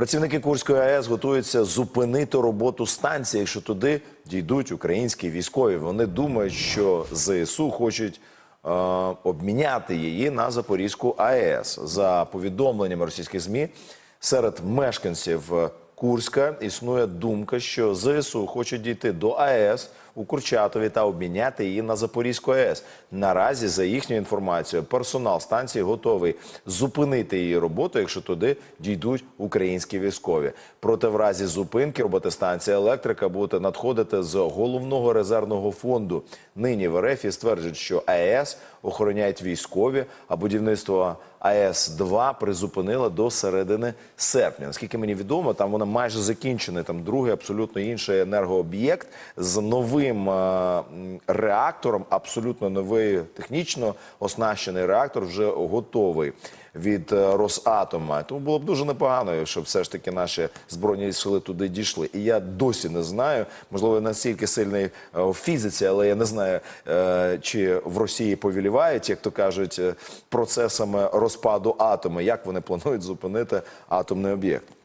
Працівники Курської АЕС готуються зупинити роботу станції, якщо туди дійдуть українські військові. Вони думають, що ЗСУ хочуть е, обміняти її на Запорізьку АЕС. За повідомленнями російських змі серед мешканців Курська існує думка, що ЗСУ хочуть дійти до АЕС у Курчатові та обміняти її на Запорізьку АЕС. Наразі, за їхньою інформацією, персонал станції готовий зупинити її роботу, якщо туди дійдуть українські військові. Проте, в разі зупинки роботи станції електрика буде надходити з головного резервного фонду. Нині в РФ стверджують, що АЕС охороняють військові, а будівництво АЕС 2 призупинили до середини серпня. Наскільки мені відомо, там вона майже закінчена. Там другий абсолютно інший енергооб'єкт з новим е, реактором, абсолютно новий технічно оснащений реактор, вже готовий від е, Росатома. Тому було б дуже непогано, щоб все ж таки наші збройні сили туди дійшли. І я досі не знаю, можливо, настільки сильний е, в фізиці, але я не знаю, чи в Росії повілівають, як то кажуть, процесами розпаду атому, як вони планують зупинити атомний об'єкт.